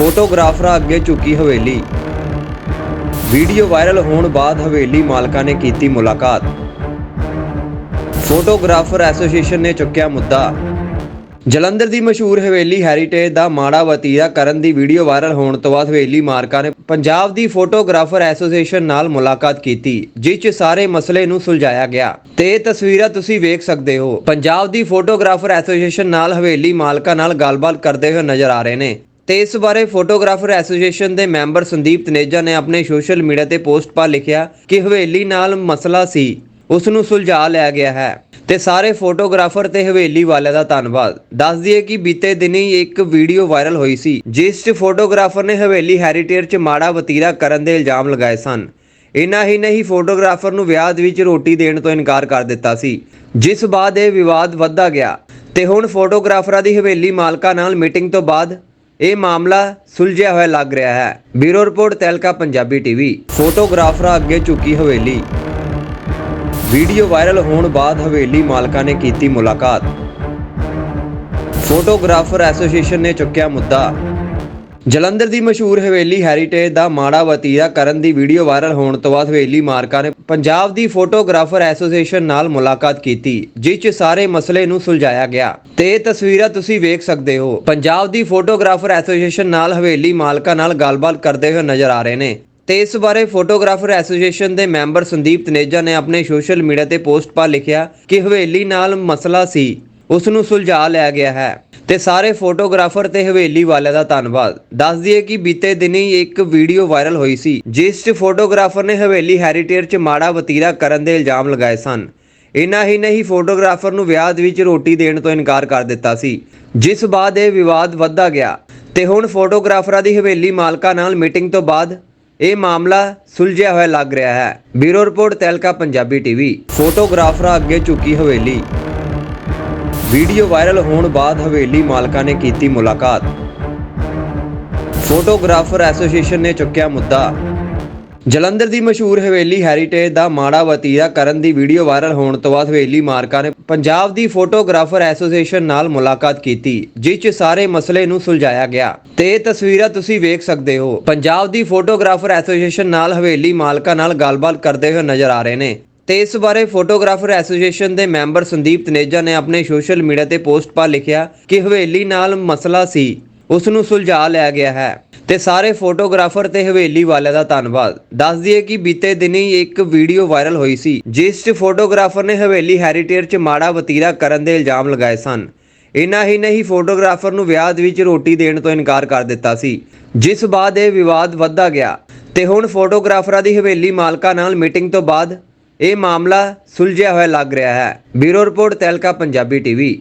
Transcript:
ਫੋਟੋਗ੍ਰਾਫਰਾਂ ਅੱਗੇ ਝੁਕੀ ਹਵੇਲੀ। Video viral ਹੋਣ ਬਾਅਦ ਹਵੇਲੀ ਮਾਲਕਾਂ ਨੇ ਕੀਤੀ ਮੁਲਾਕਾਤ। ਫੋਟੋਗ੍ਰਾਫਰ ਐਸੋਸੀਏਸ਼ਨ ਨੇ ਚੁੱਕਿਆ ਮੁੱਦਾ। ਜਲੰਧਰ ਦੀ ਮਸ਼ਹੂਰ ਹਵੇਲੀ ਹੈਰੀਟੇਜ ਦਾ ਮਾੜਾ ਵਤੀਰਾ ਕਰਨ ਦੀ ਵੀਡੀਓ ਵਾਇਰਲ ਹੋਣ ਤੋਂ ਬਾਅਦ ਹਵੇਲੀ ਮਾਲਕਾਂ ਨੇ ਪੰਜਾਬ ਦੀ ਫੋਟੋਗ੍ਰਾਫਰ ਐਸੋਸੀਏਸ਼ਨ ਨਾਲ ਮੁਲਾਕਾਤ ਕੀਤੀ, ਜਿਸ 'ਚ ਸਾਰੇ ਮਸਲੇ ਨੂੰ ਸੁਲਝਾਇਆ ਗਿਆ। ਤੇ ਤਸਵੀਰਾਂ ਤੁਸੀਂ ਵੇਖ ਸਕਦੇ ਹੋ। ਪੰਜਾਬ ਦੀ ਫੋਟੋਗ੍ਰਾਫਰ ਐਸੋਸੀਏਸ਼ਨ ਨਾਲ ਹਵੇਲੀ ਮਾਲਕਾਂ ਨਾਲ ਗੱਲਬਾਤ ਕਰਦੇ ਹੋਏ ਨਜ਼ਰ ਆ ਰਹੇ ਨੇ। ਤੇ ਇਸ ਬਾਰੇ ਫੋਟੋਗ੍ਰਾਫਰ ਐਸੋਸੀਏਸ਼ਨ ਦੇ ਮੈਂਬਰ ਸੰਦੀਪ ਤਨੇਜਾ ਨੇ ਆਪਣੇ ਸੋਸ਼ਲ ਮੀਡੀਆ ਤੇ ਪੋਸਟ ਪਾ ਲਿਖਿਆ ਕਿ ਹਵੇਲੀ ਨਾਲ ਮਸਲਾ ਸੀ, ਉਸ ਨੂੰ ਸੁਲਝਾ ਲਿਆ ਗਿਆ ਹੈ। ਤੇ ਸਾਰੇ ਫੋਟੋਗ੍ਰਾਫਰ ਤੇ ਹਵੇਲੀ ਵਾਲਿਆਂ ਦਾ ਧੰਨਵਾਦ। ਦੱਸ ਦਈਏ ਕਿ ਬੀਤੇ ਦਿਨੀ ਇੱਕ ਵੀਡੀਓ ਵਾਇਰਲ ਹੋਈ ਸੀ, ਜਿਸ 'ਚ ਫੋਟੋਗ੍ਰਾਫਰ ਨੇ ਹਵੇਲੀ ਹੈਰੀਟੇਜ 'ਚ ਮਾੜਾ ਵਤੀਰਾ ਕਰਨ ਦੇ ਇਲਜ਼ਾਮ ਲਗਾਏ ਸਨ। ਇਨਾ ਹੀ ਨਹੀਂ, ਫੋਟੋਗ੍ਰਾਫਰ ਨੂੰ ਵਿਆਹ ਵਿੱਚ ਰੋਟੀ ਦੇਣ ਤੋਂ ਇਨਕਾਰ ਕਰ ਦਿੱਤਾ ਸੀ, ਜਿਸ ਬਾਅਦ ਇਹ ਵਿਵਾਦ ਵੱਧਦਾ ਗਿਆ। ਤੇ ਹੁਣ ਫੋਟੋਗ੍ਰਾਫਰਾਂ ਦੀ ਹਵੇਲੀ ਮਾਲਕਾਂ ਨਾਲ ਮੀਟਿੰਗ ਤੋਂ ਬਾਅਦ ਇਹ ਮਾਮਲਾ ਸੁਲਝਿਆ ਹੋਇਆ ਲੱਗ ਰਿਹਾ ਹੈ। Bureau report, Tehelka, Punjabi TV. ਫੋਟੋਗ੍ਰਾਫਰਾਂ ਅੱਗੇ ਝੁਕੀ ਹਵੇਲੀ। ਵੀਡੀਓ ਵਾਇਰਲ ਹੋਣ ਬਾਅਦ ਹਵੇਲੀ ਮਾਲਕਾਂ ਨੇ ਕੀਤੀ ਮੁਲਾਕਾਤ। ਫੋਟੋਗ੍ਰਾਫਰ ਐਸੋਸੀਏਸ਼ਨ ਨੇ ਚੁੱਕਿਆ ਮੁੱਦਾ। ਜਲੰਧਰ ਦੀ ਮਸ਼ਹੂਰ ਹਵੇਲੀ ਹੈਰੀਟੇਜ ਦਾ ਮਾੜਾ ਵਤੀਰਾ ਕਰਨ ਦੀ ਵੀਡੀਓ ਵਾਇਰਲ ਹੋਣ ਤੋਂ ਬਾਅਦ ਹਵੇਲੀ ਮਾਲਕਾਂ ਨੇ ਪੰਜਾਬ ਦੀ ਫੋਟੋਗ੍ਰਾਫਰ ਐਸੋਸੀਏਸ਼ਨ ਨਾਲ ਮੁਲਾਕਾਤ ਕੀਤੀ, ਜਿਸ 'ਚ ਸਾਰੇ ਮਸਲੇ ਨੂੰ ਸੁਲਝਾਇਆ ਗਿਆ। ਤੇ ਇਹ ਤਸਵੀਰਾਂ ਤੁਸੀਂ ਵੇਖ ਸਕਦੇ ਹੋ। ਪੰਜਾਬ ਦੀ ਫੋਟੋਗ੍ਰਾਫਰ ਐਸੋਸੀਏਸ਼ਨ ਨਾਲ ਹਵੇਲੀ ਮਾਲਕਾਂ ਨਾਲ ਗੱਲਬਾਤ ਕਰਦੇ ਹੋਏ ਨਜ਼ਰ ਆ ਰਹੇ ਨੇ। ਤੇ ਇਸ ਬਾਰੇ ਫੋਟੋਗ੍ਰਾਫਰ ਐਸੋਸੀਏਸ਼ਨ ਦੇ ਮੈਂਬਰ ਸੰਦੀਪ ਤਨੇਜਾ ਨੇ ਆਪਣੇ ਸੋਸ਼ਲ ਮੀਡੀਆ ਤੇ ਪੋਸਟ ਪਾ ਲਿਖਿਆ ਕਿ ਹਵੇਲੀ ਨਾਲ ਮਸਲਾ ਸੀ। ਉਸ ਨੂੰ ਸੁਲਝਾ ਲਿਆ ਗਿਆ ਹੈ। ਤੇ ਸਾਰੇ ਫੋਟੋਗ੍ਰਾਫਰ ਤੇ ਹਵੇਲੀ ਵਾਲਿਆਂ ਦਾ ਧੰਨਵਾਦ। ਦੱਸ ਦਈਏ ਕਿ ਬੀਤੇ ਦਿਨੀ ਇੱਕ ਵੀਡੀਓ ਵਾਇਰਲ ਹੋਈ ਸੀ, ਜਿਸ 'ਚ ਫੋਟੋਗ੍ਰਾਫਰ ਨੇ ਹਵੇਲੀ ਹੈਰੀਟੇਜ 'ਚ ਮਾੜਾ ਵਤੀਰਾ ਕਰਨ ਦੇ ਇਲਜ਼ਾਮ ਲਗਾਏ ਸਨ। ਇਨਾ ਹੀ ਨਹੀਂ, ਫੋਟੋਗ੍ਰਾਫਰ ਨੂੰ ਵਿਆਹ ਵਿੱਚ ਰੋਟੀ ਦੇਣ ਤੋਂ ਇਨਕਾਰ ਕਰ ਦਿੱਤਾ ਸੀ, ਜਿਸ ਬਾਅਦ ਇਹ ਵਿਵਾਦ ਵੱਧਦਾ ਗਿਆ। ਤੇ ਹੁਣ ਫੋਟੋਗ੍ਰਾਫਰਾਂ ਦੀ ਹਵੇਲੀ ਮਾਲਕਾਂ ਨਾਲ ਮੀਟਿੰਗ ਤੋਂ ਬਾਅਦ ਇਹ ਮਾਮਲਾ ਸੁਲਝਿਆ ਹੋਇਆ ਲੱਗ ਰਿਹਾ ਹੈ। Bureau report, Tehelka, Punjabi TV. ਫੋਟੋਗ੍ਰਾਫਰਾਂ ਅੱਗੇ ਝੁਕੀ ਹਵੇਲੀ। ਵੀਡੀਓ ਵਾਇਰਲ ਹੋਣ ਬਾਅਦ ਹਵੇਲੀ ਮਾਲਕਾਂ ਨੇ ਕੀਤੀ ਮੁਲਾਕਾਤ। ਫੋਟੋਗ੍ਰਾਫਰ ਐਸੋਸੀਏਸ਼ਨ ਨੇ ਚੁੱਕਿਆ ਮੁੱਦਾ। ਜਲੰਧਰ ਦੀ ਮਸ਼ਹੂਰ ਹਵੇਲੀ ਹੈਰੀਟੇਜ ਦਾ ਮਾੜਾ ਵਤੀਰਾ ਕਰਨ ਦੀ ਵੀਡੀਓ ਵਾਇਰਲ ਹੋਣ ਤੋਂ ਬਾਅਦ ਹਵੇਲੀ ਮਾਲਕਾਂ ਨੇ ਪੰਜਾਬ ਦੀ ਫੋਟੋਗ੍ਰਾਫਰ ਐਸੋਸੀਏਸ਼ਨ ਨਾਲ ਮੁਲਾਕਾਤ ਕੀਤੀ, ਜਿਸ 'ਚ ਸਾਰੇ ਮਸਲੇ ਨੂੰ ਸੁਲਝਾਇਆ ਗਿਆ। ਤੇ ਇਹ ਤਸਵੀਰਾਂ ਤੁਸੀਂ ਵੇਖ ਸਕਦੇ ਹੋ। ਪੰਜਾਬ ਦੀ ਫੋਟੋਗ੍ਰਾਫਰ ਐਸੋਸੀਏਸ਼ਨ ਨਾਲ ਹਵੇਲੀ ਮਾਲਕਾਂ ਨਾਲ ਗੱਲਬਾਤ ਕਰਦੇ ਹੋਏ ਨਜ਼ਰ ਆ ਰਹੇ ਨੇ। ਤੇ ਇਸ ਬਾਰੇ ਫੋਟੋਗ੍ਰਾਫਰ ਐਸੋਸੀਏਸ਼ਨ ਦੇ ਮੈਂਬਰ ਸੰਦੀਪ ਤਨੇਜਾ ਨੇ ਆਪਣੇ ਸੋਸ਼ਲ ਮੀਡੀਆ ਤੇ ਪੋਸਟ ਪਾ ਲਿਖਿਆ ਕਿ ਹਵੇਲੀ ਨਾਲ ਮਸਲਾ ਸੀ, ਉਸ ਨੂੰ ਸੁਲਝਾ ਲਿਆ ਗਿਆ ਹੈ। ਤੇ ਸਾਰੇ ਫੋਟੋਗ੍ਰਾਫਰ ਤੇ ਹਵੇਲੀ ਵਾਲਿਆਂ ਦਾ ਧੰਨਵਾਦ। ਦੱਸ ਦਈਏ ਕਿ ਬੀਤੇ ਦਿਨੀ ਇੱਕ ਵੀਡੀਓ ਵਾਇਰਲ ਹੋਈ ਸੀ, ਜਿਸ 'ਚ ਫੋਟੋਗ੍ਰਾਫਰ ਨੇ ਹਵੇਲੀ ਹੈਰੀਟੇਜ 'ਚ ਮਾੜਾ ਵਤੀਰਾ ਕਰਨ ਦੇ ਇਲਜ਼ਾਮ ਲਗਾਏ ਸਨ। ਇਨਾ ਹੀ ਨਹੀਂ, ਫੋਟੋਗ੍ਰਾਫਰ ਨੂੰ ਵਿਆਹ ਵਿੱਚ ਰੋਟੀ ਦੇਣ ਤੋਂ ਇਨਕਾਰ ਕਰ ਦਿੱਤਾ ਸੀ, ਜਿਸ ਬਾਅਦ ਇਹ ਵਿਵਾਦ ਵੱਧਦਾ ਗਿਆ। ਤੇ ਹੁਣ ਫੋਟੋਗ੍ਰਾਫਰਾਂ ਦੀ ਹਵੇਲੀ ਮਾਲਕਾਂ ਨਾਲ ਮੀਟਿੰਗ ਤੋਂ ਬਾਅਦ ਇਹ ਮਾਮਲਾ ਸੁਲਝਿਆ ਹੋਇਆ ਲੱਗ ਰਿਹਾ ਹੈ। Bureau report Tehelka Punjabi TV.